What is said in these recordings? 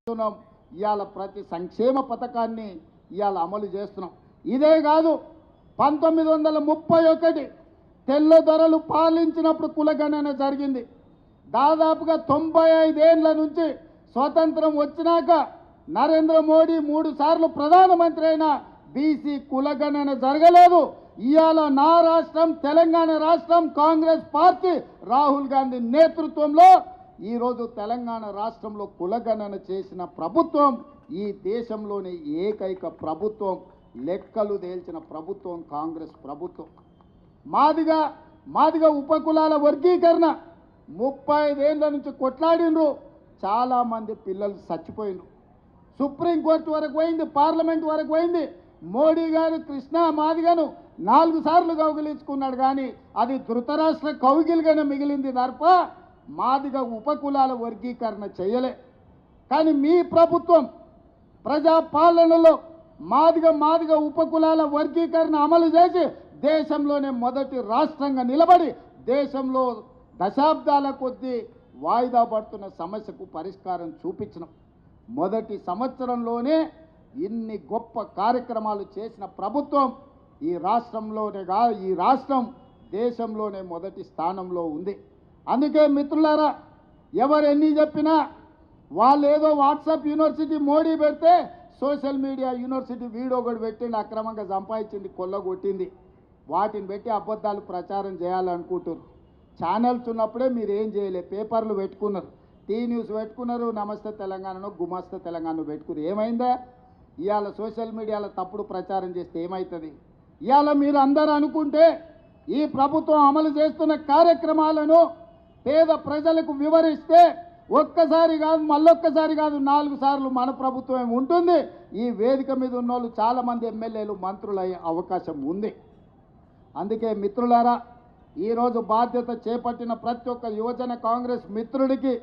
చేస్తున్నాం. ఇవాళ ప్రతి సంక్షేమ పథకాన్ని ఇవాళ అమలు చేస్తున్నాం. ఇదే కాదు పంతొమ్మిది వందల ముప్పై ఒకటి తెల్లదొరలు పాలించినప్పుడు కులగణన జరిగింది. దాదాపుగా తొంభై ఐదేళ్ళ నుంచి స్వతంత్రం వచ్చినాక నరేంద్ర మోడీ మూడు సార్లు ప్రధానమంత్రి అయిన బీసీ కులగణన జరగలేదు. ఇవాళ నా రాష్ట్రం తెలంగాణ రాష్ట్రం కాంగ్రెస్ పార్టీ రాహుల్ గాంధీ నేతృత్వంలో ఈరోజు తెలంగాణ రాష్ట్రంలో కులగణన చేసిన ప్రభుత్వం ఈ దేశంలోని ఏకైక ప్రభుత్వం లెక్కలు తేల్చిన ప్రభుత్వం కాంగ్రెస్ ప్రభుత్వం. మాదిగా మాదిగా ఉపకులాల వర్గీకరణ ముప్పై ఐదేళ్ళ నుంచి కొట్లాడినరు. చాలామంది పిల్లలు చచ్చిపోయినరు. సుప్రీంకోర్టు వరకు పోయింది పార్లమెంట్ వరకు పోయింది. మోడీ గారు కృష్ణా మాదిగను నాలుగు సార్లు కౌగిలించుకున్నాడు కానీ అది ధృతరాష్ట్ర కౌగిలిగానే మిగిలింది తప్ప మాదిగ ఉపకులాల వర్గీకరణ చేయలే. కానీ మీ ప్రభుత్వం ప్రజా పాలనలో మాదిగ మాదిగ ఉపకులాల వర్గీకరణ అమలు చేసి దేశంలోనే మొదటి రాష్ట్రంగా నిలబడి దేశంలో దశాబ్దాల కొద్దీ వాయిదా పడుతున్న సమస్యకు పరిష్కారం చూపించడం మొదటి సంవత్సరంలోనే ఇన్ని గొప్ప కార్యక్రమాలు చేసిన ప్రభుత్వం ఈ రాష్ట్రంలోనే కా ఈ రాష్ట్రం దేశంలోనే మొదటి స్థానంలో ఉంది. అందుకే మిత్రులారా ఎవరు ఎన్ని చెప్పినా వాళ్ళు ఏదో వాట్సాప్ యూనివర్సిటీ మోడీ పెడితే సోషల్ మీడియా యూనివర్సిటీ వీడియో ఒకటి పెట్టిండి అక్రమంగా సంపాదించింది కొల్లగొట్టింది. వాటిని పెట్టి అబద్ధాలు ప్రచారం చేయాలనుకుంటున్నారు ఛానల్స్ ఉన్నప్పుడే మీరు ఏం చేయలే? పేపర్లు పెట్టుకున్నారు. టీ న్యూస్ పెట్టుకున్నారు నమస్తే తెలంగాణను గుమస్తే తెలంగాణను పెట్టుకున్నారు. ఏమైందా? ఇవాళ సోషల్ మీడియాలో తప్పుడు ప్రచారం చేస్తే ఏమవుతుంది ఇవాళ మీరు అందరూ అనుకుంటే ఈ ప్రభుత్వం అమలు చేస్తున్న కార్యక్రమాలను పేద ప్రజలకు వివరిస్తే ఒక్కసారి కాదు మళ్ళొక్కసారి కాదు నాలుగు సార్లు మన ప్రభుత్వం ఉంటుంది. ఈ వేదిక మీద ఉన్న వాళ్ళు చాలామంది ఎమ్మెల్యేలు మంత్రులయ్యే అవకాశం ఉంది. అందుకే మిత్రులారా ఈరోజు బాధ్యత చేపట్టిన ప్రతి ఒక్క యువజన కాంగ్రెస్ మిత్రుడికి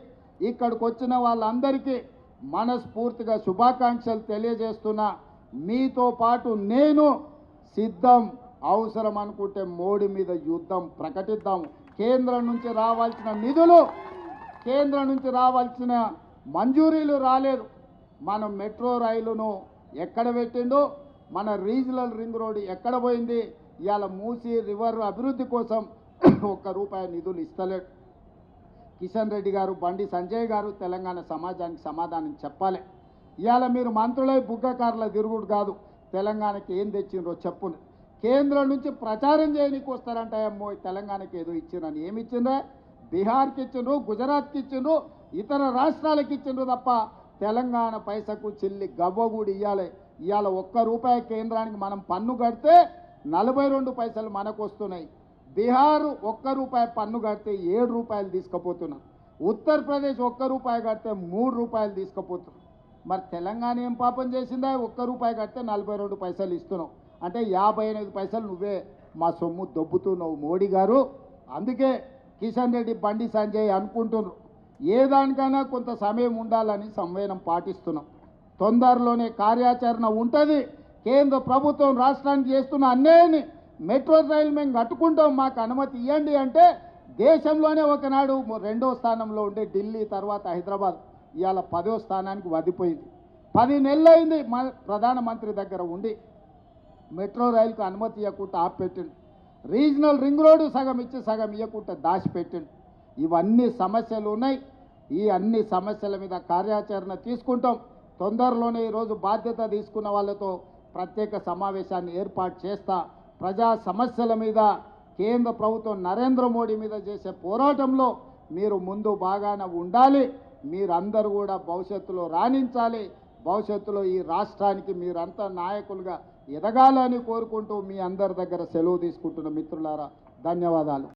ఇక్కడికి వచ్చిన వాళ్ళందరికీ మనస్ఫూర్తిగా శుభాకాంక్షలు తెలియజేస్తున్నా మీతో పాటు నేను సిద్ధం అవసరం అనుకుంటే మోడీ మీద యుద్ధం ప్రకటిద్దాం. కేంద్రం నుంచి రావాల్సిన నిధులు కేంద్రం నుంచి రావాల్సిన మంజూరీలు రాలేదు. మనం మెట్రో రైలును ఎక్కడ పెట్టిండో మన రీజనల్ రింగ్ రోడ్ ఎక్కడ పోయింది ఇవాళ మూసి రివర్ అభివృద్ధి కోసం ఒక్క రూపాయి నిధులు ఇస్తలేడు. కిషన్ రెడ్డి గారు బండి సంజయ్ గారు తెలంగాణ సమాజానికి సమాధానం చెప్పాలి. ఇవాళ మీరు మంత్రులై బుగ్గకారుల తిరుగుడు కాదు. తెలంగాణకి ఏం తెచ్చిండ్రో చెప్పును కేంద్రం నుంచి ప్రచారం చేయడానికి వస్తారంట తెలంగాణకి ఏదో ఇచ్చిండ్రని. ఏమి ఇచ్చిండ్రా? బీహార్కి ఇచ్చిండ్రు గుజరాత్కి ఇచ్చిండ్రు ఇతర రాష్ట్రాలకు ఇచ్చిండ్రు తప్ప తెలంగాణ పైసకు చిల్లి గవ్వగూడి ఇవ్వాలి ఇవాళ ఒక్క రూపాయి కేంద్రానికి మనం పన్ను కడితే నలభై రెండు పైసలు మనకు వస్తున్నాయి. బీహార్ ఒక్క రూపాయి పన్ను కడితే ఏడు రూపాయలు తీసుకుపోతున్నాం. ఉత్తరప్రదేశ్ ఒక్క రూపాయి కడితే మూడు రూపాయలు తీసుకుపోతున్నారు మరి తెలంగాణ ఏం పాపం చేసిందా? ఒక్క రూపాయి కడితే నలభై రెండు పైసలు ఇస్తున్నావు. అంటే యాభై ఎనిమిది పైసలు నువ్వే మా సొమ్ము దొబ్బుతున్నావు మోడీ గారు. అందుకే కిషన్ రెడ్డి బండి సంజయ్ అనుకుంటున్నారు. ఏ దానికైనా కొంత సమయం ఉండాలని సంవేదనం పాటిస్తున్నాం. తొందరలోనే కార్యాచరణ ఉంటుంది. కేంద్ర ప్రభుత్వం రాష్ట్రానికి చేస్తున్న అన్యాయాన్ని మెట్రో రైలు మేము కట్టుకుంటాం మాకు అనుమతి ఇవ్వండి అంటే దేశంలోనే ఒకనాడు రెండో స్థానంలో ఉండే ఢిల్లీ తర్వాత హైదరాబాద్ ఇవాళ పదో స్థానానికి వదిపోయింది పది నెలలు అయింది మా ప్రధానమంత్రి దగ్గర ఉండి మెట్రో రైలుకు అనుమతి ఇవ్వకుండా ఆపెట్టిండు రీజనల్ రింగ్ రోడ్డు సగం ఇచ్చి సగం ఇవ్వకుండా దాచిపెట్టిండు. ఇవన్నీ సమస్యలు ఉన్నాయి. ఈ అన్ని సమస్యల మీద కార్యాచరణ తీసుకుంటాం. తొందరలోనే ఈరోజు బాధ్యత తీసుకున్న వాళ్ళతో ప్రత్యేక సమావేశాన్ని ఏర్పాటు చేస్తా ప్రజా సమస్యల మీద కేంద్ర ప్రభుత్వం నరేంద్ర మోడీ మీద చేసే పోరాటంలో మీరు ముందు బాగానే ఉండాలి. మీరందరూ కూడా భవిష్యత్తులో రాణించాలి. భవిష్యత్తులో ఈ రాష్ట్రానికి మీరంతా నాయకులుగా ఎదగాలని కోరుకుంటూ మీ అందరి దగ్గర సెలవు తీసుకుంటున్న మిత్రులారా ధన్యవాదాలు.